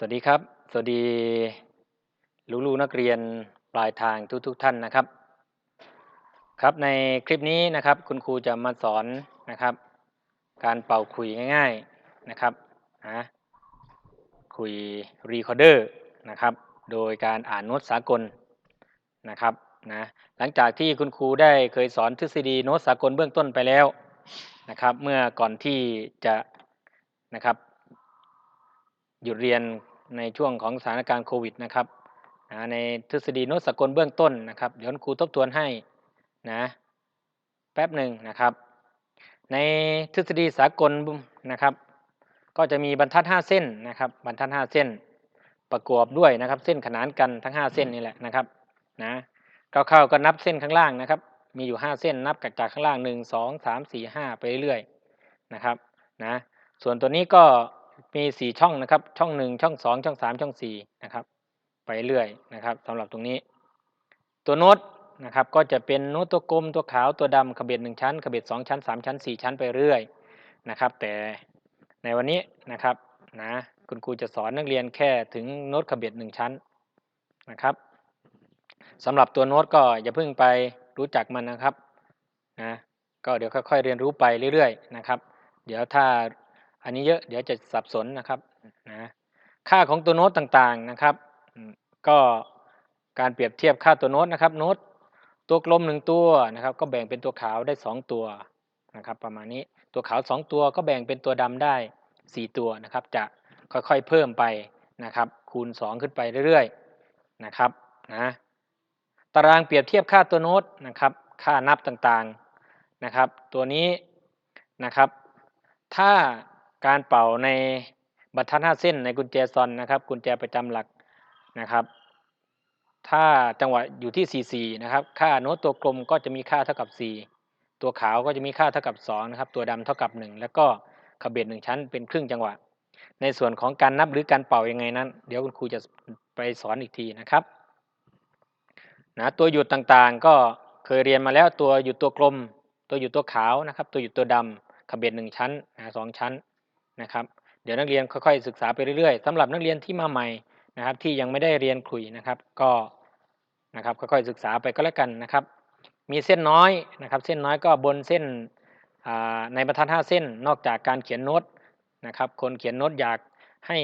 สวัสดีครับ สวัสดีลูกๆนักเรียนปลายทางทุกๆทท่านนะครับ ครับในคลิปนี้นะครับคุณครูจะมาสอนนะครับ การเป่าขลุยง่าย ๆนะครับนะขลุยรีคอร์เดอร์นะครับ โดยการอ่านโน้ตสากลนะครับนะหลังจากที่คุณครูได้เคยสอนทฤษฎีโน้ตสากลเบื้องต้นไปแล้วนะครับ เมื่อก่อนที่จะนะครับ หยุดเรียนในช่วงของสถานการณ์โควิดนะครับในทฤษฎีโน้ตสากลเบื้องต้นนะครับ เดี๋ยวครูทบทวนให้นะแป๊บหนึ่งนะครับ ในทฤษฎีสากลนะครับ ก็จะมีบรรทัด 5 เส้นนะครับ บรรทัด 5 เส้นประกอบด้วยนะครับ เส้นขนานกันทั้ง 5 เส้นนี่แหละนะครับนะคร่าวๆก็นับเส้นข้างล่างนะครับ มีอยู่ 5 เส้นนับจากข้างล่าง 1 2 3 4 5 ไปเรื่อยๆนะครับนะส่วนตัวนี้ก็ มีสี่ช่องนะครับ ช่องหนึ่งช่องสองช่องสามช่องสี่นะครับ ไปเรื่อยนะครับสำหรับตรงนี้ ตัวโน้ตนะครับ ก็จะเป็นโน้ตตัวกลมตัวขาวตัวดำขบเบ็ดหนึ่งชั้นขบเบ็ดสองชั้นสามชั้นสี่ชั้นไปเรื่อยนะครับ แต่ในวันนี้นะครับนะคุณครูจะสอนนักเรียนแค่ถึงโน้ตขบเบ็ดหนึ่งชั้นนะครับสำหรับตัวโน้ตก็อย่าเพิ่งไปรู้จักมันนะครับนะก็เดี๋ยวค่อยๆเรียนรู้ไปเรื่อยๆนะครับ เดี๋ยวถ้า อันนี้เยอะเดี๋ยวจะสับสนนะครับนะค่าของตัวโน้ตต่างๆนะครับ ก็การเปรียบเทียบค่าตัวโน้ตนะครับโน้ตตัวกลมหนึ่งตัวนะครับ ก็แบ่งเป็นตัวขาวได้ 2 ตัวนะครับ ประมาณนี้ตัวขาว 2 ตัวก็แบ่งเป็นตัวดำได้ 4 ตัวนะครับ จะค่อยๆเพิ่มไปนะครับ คูณ 2 ขึ้นไปเรื่อยๆนะครับนะตารางเปรียบเทียบค่าตัวโน้ตนะครับ ค่านับต่างๆนะครับ ตัวนี้นะครับ ถ้า การเป่าในบรรทัดห้าเส้นในกุญแจซอนนะครับ กุญแจประจำหลักนะครับ ถ้าจังหวะอยู่ที่ 44 นะครับ ค่าโน้ตตัวกลมก็จะมีค่าเท่ากับ 4 ตัวขาวก็จะมีค่าเท่ากับ 2 นะครับ ตัวดำเท่ากับ 1 แล้วก็ขบเบ็ดหนึ่งชั้นเป็นครึ่งจังหวะ ในส่วนของการนับหรือการเป่ายังไงนั้น เดี๋ยวคุณครูจะไปสอนอีกทีนะครับนะตัวหยุดต่างๆก็เคยเรียนมาแล้วตัวหยุดตัวกลม ตัวหยุดตัวขาวนะครับ ตัวหยุดตัวดำขบเบ็ดหนึ่งชั้นนะสองชั้น นะครับ เดี๋ยวนักเรียนค่อยๆศึกษาไปเรื่อยๆสำหรับนักเรียนที่มาใหม่นะครับ ที่ยังไม่ได้เรียนขลุยนะครับ ก็นะครับค่อยๆศึกษาไปก็แล้วกันนะครับ มีเส้นน้อยนะครับ เส้นน้อยก็บนเส้นในบรรทัดห้าเส้นนอกจากการเขียนโน้ตนะครับ คนเขียนโน้ตอยากให้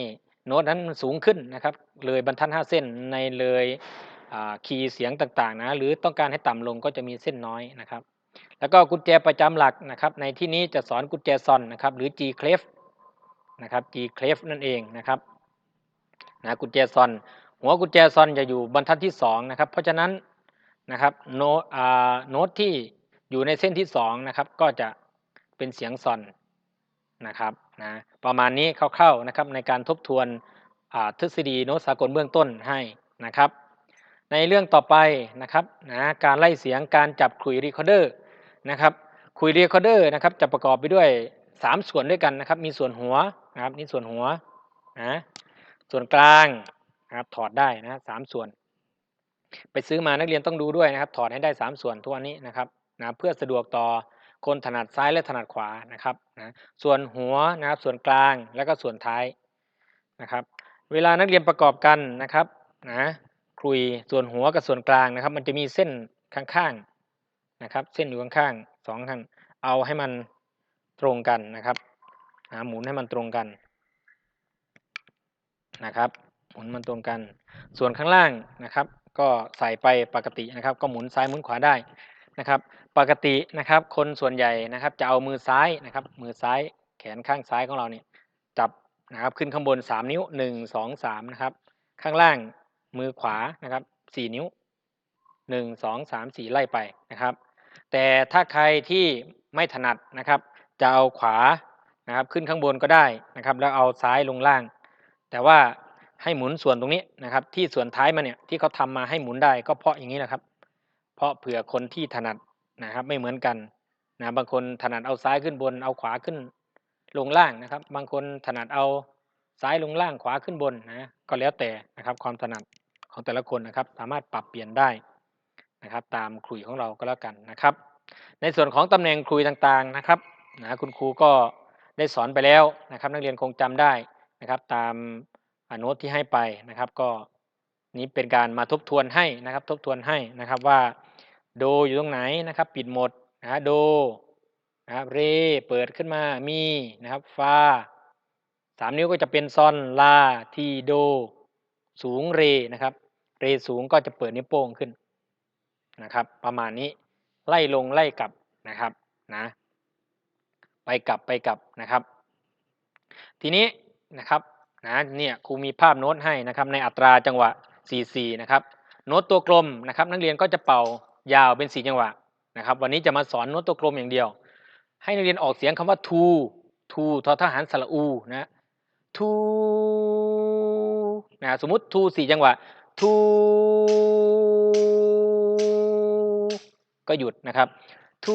โน้ตนั้นสูงขึ้นนะครับ เลยบรรทัดห้าเส้นในเลยคีย์เสียงต่างๆนะหรือต้องการให้ต่ำลงก็จะมีเส้นน้อยนะครับ แล้วก็กุญแจประจำหลักนะครับ ในที่นี้จะสอนกุญแจซอนนะครับ หรือ G clef นะครับ G clef นั่นเองนะครับนะกุญแจซอน หัวกุญแจซอนจะอยู่บรรทัดที่2นะครับเพราะฉะนั้นนะครับโน้ตโน้ตที่อยู่ในเส้นที่2นะครับก็จะเป็นเสียงซอนนะครับนะประมาณนี้คร่าวๆนะครับในการทบทวนทฤษฎีโน้ตสากลเบื้องต้นให้นะครับ ในเรื่องต่อไปนะครับนะการไล่เสียงการจับขลุยรีคอร์เดอร์นะครับคุยรีคอร์เดอร์นะครับจะประกอบไปด้วย 3 ส่วนด้วยกันนะครับมีส่วนหัว นะครับนี่ส่วนหัวนะส่วนกลางนะครับถอดได้นะสามส่วน ไปซื้อมานักเรียนต้องดูด้วยนะครับ ถอดให้ได้ 3 ส่วนทุกวันนี้นะครับนะเพื่อสะดวกต่อคนถนัดซ้ายและถนัดขวานะครับนะส่วนหัวนะครับส่วนกลางแล้วก็ส่วนท้ายนะครับ เวลานักเรียนประกอบกันนะครับนะคุยส่วนหัวกับส่วนกลางนะครับ มันจะมีเส้นข้างๆนะครับ เส้นอยู่ข้างๆสองข้างเอาให้มันตรงกันนะครับ หมุนให้มันตรงกันนะครับ หมุนมันตรงกัน ส่วนข้างล่างนะครับ ก็ใส่ไปปกตินะครับ ก็หมุนซ้ายหมุนขวาได้นะครับ ปกตินะครับ คนส่วนใหญ่นะครับ จะเอามือซ้ายนะครับ มือซ้ายแขนข้างซ้ายของเราเนี่ยจับนะครับขึ้นข้างบน 3 นิ้ว 1 2 3นะครับ ข้างล่างมือขวานะครับ 4 นิ้ว 1 2 3 4 ไล่ไปนะครับ แต่ถ้าใครที่ไม่ถนัดนะครับ จะเอาขวา นะครับขึ้นข้างบนก็ได้นะครับแล้วเอาซ้ายลงล่าง แต่ว่าให้หมุนส่วนตรงนี้นะครับที่ส่วนท้ายมาเนี่ยที่เขาทำมาให้หมุนได้ก็เพราะอย่างนี้แหละครับ เพราะเผื่อคนที่ถนัดนะครับไม่เหมือนกันนะบางคนถนัดเอาซ้ายขึ้นบนเอาขวาขึ้นลงล่างนะครับ บางคนถนัดเอาซ้ายลงล่างขวาขึ้นบนนะก็แล้วแต่นะครับความถนัดของแต่ละคนนะครับ สามารถปรับเปลี่ยนได้นะครับ ตามคลุยของเราก็แล้วกันนะครับ ในส่วนของตำแหน่งคลุยต่างๆนะครับนะคุณครูก็ ได้สอนไปแล้วนะครับ นักเรียนคงจำได้นะครับ ตามโน้ตที่ให้ไปนะครับ ก็นี้เป็นการมาทบทวนให้นะครับ ทบทวนให้นะครับว่าโดอยู่ตรงไหนนะครับ ปิดหมดนะฮะโดนะครับเรเปิดขึ้นมามีนะครับฟาสามนิ้วก็จะเป็นซอนลาทีโด สูงเรนะครับ เรสูงก็จะเปิดนิ้วโป้งขึ้นนะครับ ประมาณนี้ไล่ลงไล่กลับนะครับนะ ไปกลับไปกลับนะครับ ทีนี้นะครับนะเนี่ยครูมีภาพโน้ตให้นะครับในอัตราจังหวะ 4-4 นะครับ โน้ตตัวกลมนะครับ นักเรียนก็จะเป่ายาวเป็น 4 จังหวะนะครับ วันนี้จะมาสอนโน้ตตัวกลมอย่างเดียว ให้นักเรียนออกเสียงคำว่า to to ทอทหารสระอูนะ to นะสมมติ to 4 จังหวะ to ก็หยุดนะครับ to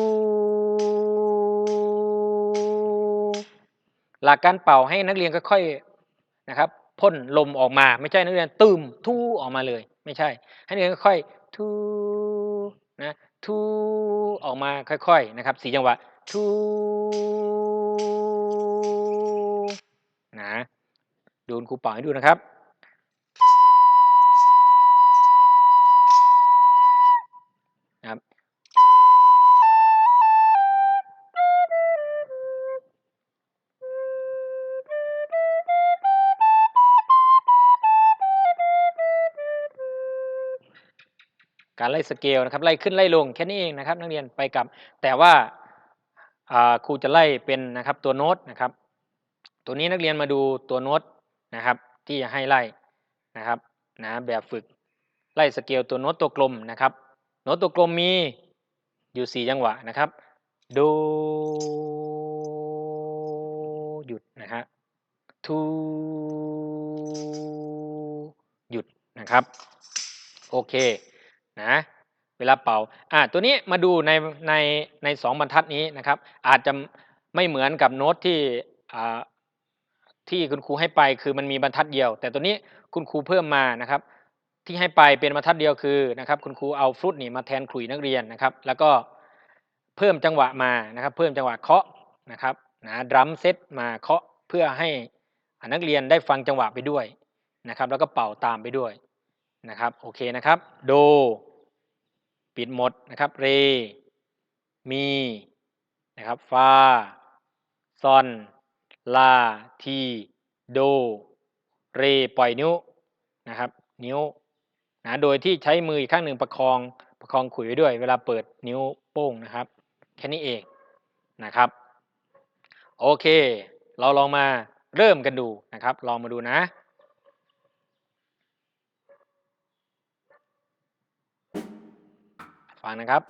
หลักการเป่าให้นักเรียนค่อยๆนะครับพ่นลมออกมาไม่ใช่นักเรียนตืมทู่ออกมาเลย ไม่ใช่ ให้นักเรียนค่อยๆทู่นะทู่ออกมาค่อยๆนะครับสีจังหวะทู่นะดูคุณครูเป่าให้ดูนะครับ การไล่สเกลนะครับไล่ขึ้นไล่ลงแค่นี้เองนะครับ นักเรียนไปกับ แต่ว่าครูจะไล่เป็นนะครับตัวโน้ตนะครับ ตัวนี้นักเรียนมาดูตัวโน้ตนะครับ ที่จะให้ไล่นะครับนะแบบฝึกไล่สเกลตัวโน้ตตัวกลมนะครับ โน้ตตัวกลมมีอยู่สี่จังหวะนะครับโดหยุดนะฮะทูหยุดนะครับ โอเค นะเวลาเป่าอ่าตัวนี้มาดูในในในสองบรรทัดนี้นะครับ อาจจะไม่เหมือนกับโน้ตที่อ่าที่คุณครูให้ไปคือมันมีบรรทัดเดียว แต่ตัวนี้คุณครูเพิ่มมานะครับ ที่ให้ไปเป็นบรรทัดเดียวคือนะครับ คุณครูเอาฟรุตนี่มาแทนขลุ่ยนักเรียนนะครับ แล้วก็เพิ่มจังหวะมานะครับ เพิ่มจังหวะเคาะนะครับนะดรัมเซตมาเคาะเพื่อให้นักเรียนได้ฟังจังหวะไปด้วยนะครับ แล้วก็เป่าตามไปด้วยนะครับ โอเคนะครับ โด ปิดหมดนะครับเร มีนะครับฟาซอน ลา ที โด เร ปล่อยนิ้วนะครับ นิ้วนะโดยที่ใช้มืออีกข้างหนึ่งประคองประคองขุยไว้ด้วย เวลาเปิดนิ้วโป้งนะครับ แค่นี้เองนะครับ โอเค เราลองมาเริ่มกันดูนะครับ ลองมาดูนะ ฟังนะครับ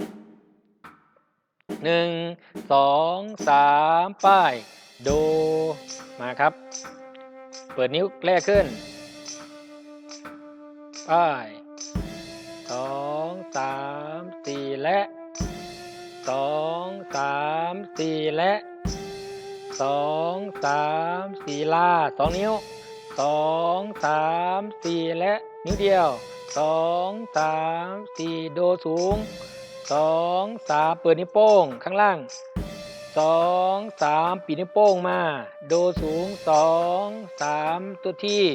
หนึ่งสองสามป้าย โด มาครับ เปิดนิ้วแรกขึ้น ป้ายสองสามสี่และสองสามสี่และสองสามสี่ลาสองนิ้วสองสามสี่และ นิ้วเดียว สองสามสี่โดสูงสองสามเปิดนิ้วโป้งข้างล่างสองสามปีนิ้วโป้งมา โดสูงสองสามตัวที่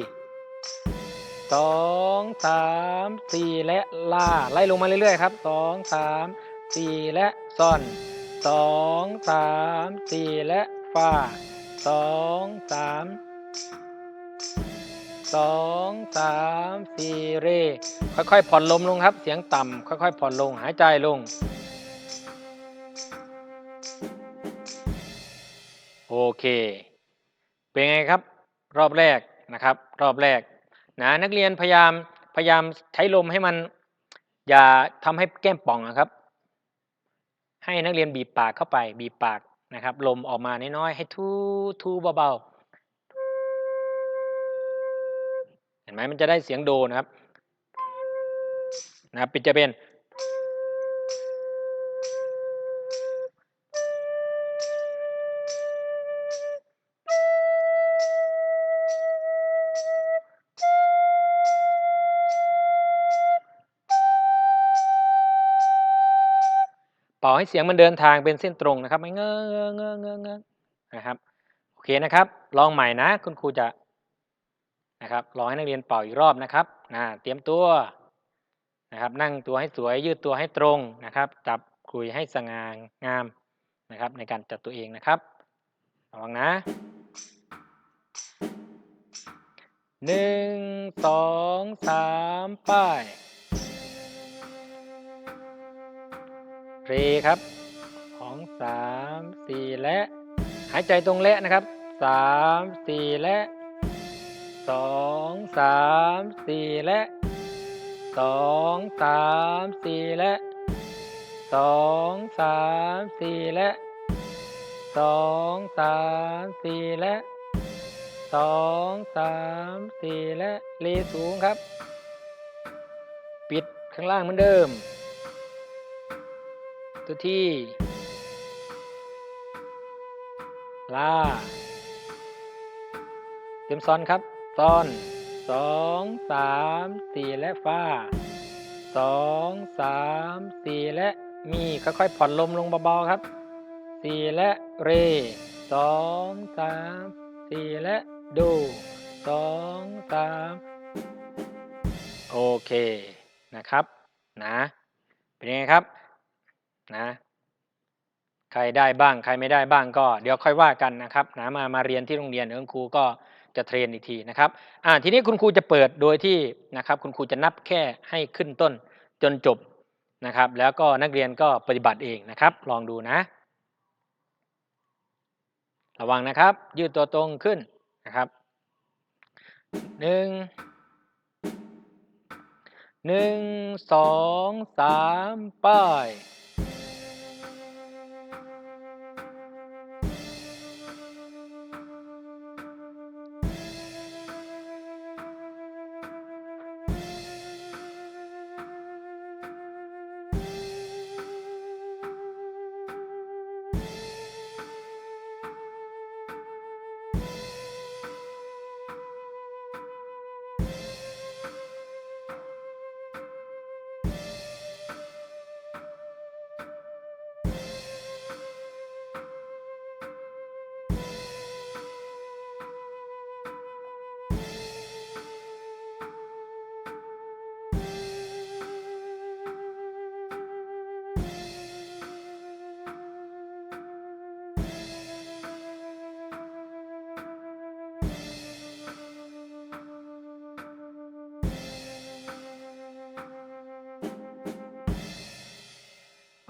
สองสามสี่และลาไล่ลงมาเรื่อยๆครับสองสามสี่และซอนสองสามสี่และฟาสองสาม สองสามสี่เรค่อยๆผ่อนลมลงครับ เสียงต่ำค่อยๆผ่อนลงหายใจลง โอเค เป็นไงครับ รอบแรกนะครับ รอบแรกนะนักเรียนพยายามพยายามใช้ลมให้มัน อย่าทำให้แก้มป่องนะครับ ให้นักเรียนบีบปากเข้าไปบีบปากนะครับ ลมออกมาน้อยๆให้ทูทูเบาๆ เห็นไหมมันจะได้เสียงโดนะครับนะครับเป็นจะเป็นเป่าให้เสียงมันเดินทางเป็นเส้นตรงนะครับไม่เงอเงอเงอเงอเงอนะครับโอเคนะครับ ลองใหม่นะ คุณครูจะ นะครับรอให้นักเรียนเป่าอีกรอบนะครับนะเตรียมตัวนะครับ นั่งตัวให้สวยยืดตัวให้ตรงนะครับ จับคุยให้สง่างามนะครับ ในการจัดตัวเองนะครับระวังนะหนึ่งสองสามป้ายเรครับสองสามสี่และ หายใจตรงและนะครับสามสี่และ สองสามสี่และสองสามสี่และสองสามสี่และสองสามสี่และสองสามสี่และเลสูงครับ ปิดข้างล่างเหมือนเดิม ตัวที่ลาเต็มซ้อนครับ ซ้อนสองสามสี่และฟ้าสองสามสี่และมีค่อยๆผ่อนลมลงเบาๆครับสี่และเรสองสามสี่และดูสองสามโอเคนะครับนะเป็นยังไงครับนะใครได้บ้างใครไม่ได้บ้างก็เดี๋ยวค่อยว่ากันนะครับนะมามาเรียนที่โรงเรียนเดี๋ยวคุณครูก็ จะเทรนอีกทีนะครับอ่าทีนี้คุณครูจะเปิดโดยที่นะครับคุณครูจะนับแค่ให้ขึ้นต้นจนจบนะครับ แล้วก็นักเรียนก็ปฏิบัติเองนะครับ ลองดูนะ ระวังนะครับ ยืดตัวตรงขึ้นนะครับหนึ่งหนึ่งสองสามป้าย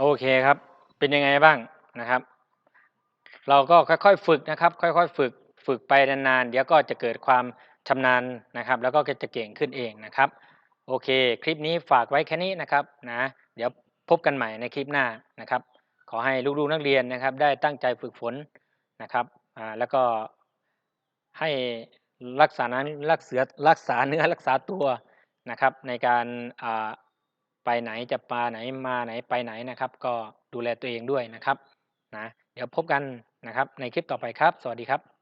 โอเคครับ เป็นยังไงบ้างนะครับ เราก็ค่อยๆฝึกนะครับ ค่อยๆ ฝึกฝึกไปนานๆ เดี๋ยวก็จะเกิดความชำนาญนะครับ แล้วก็จะเก่งขึ้นเองนะครับ โอเค คลิปนี้ฝากไว้แค่นี้นะครับนะเดี๋ยวพบกันใหม่ในคลิปหน้านะครับ ขอให้ลูกๆนักเรียนนะครับ ได้ตั้งใจฝึกฝนนะครับอ่าแล้วก็ให้รักษานั้นรักเสือรักษาเนื้อรักษาตัวนะครับ ในการอ่า ไปไหนจะปลาไหนมาไหนไปไหนนะครับ ก็ดูแลตัวเองด้วยนะครับนะเดี๋ยวพบกันนะครับในคลิปต่อไปครับ สวัสดีครับ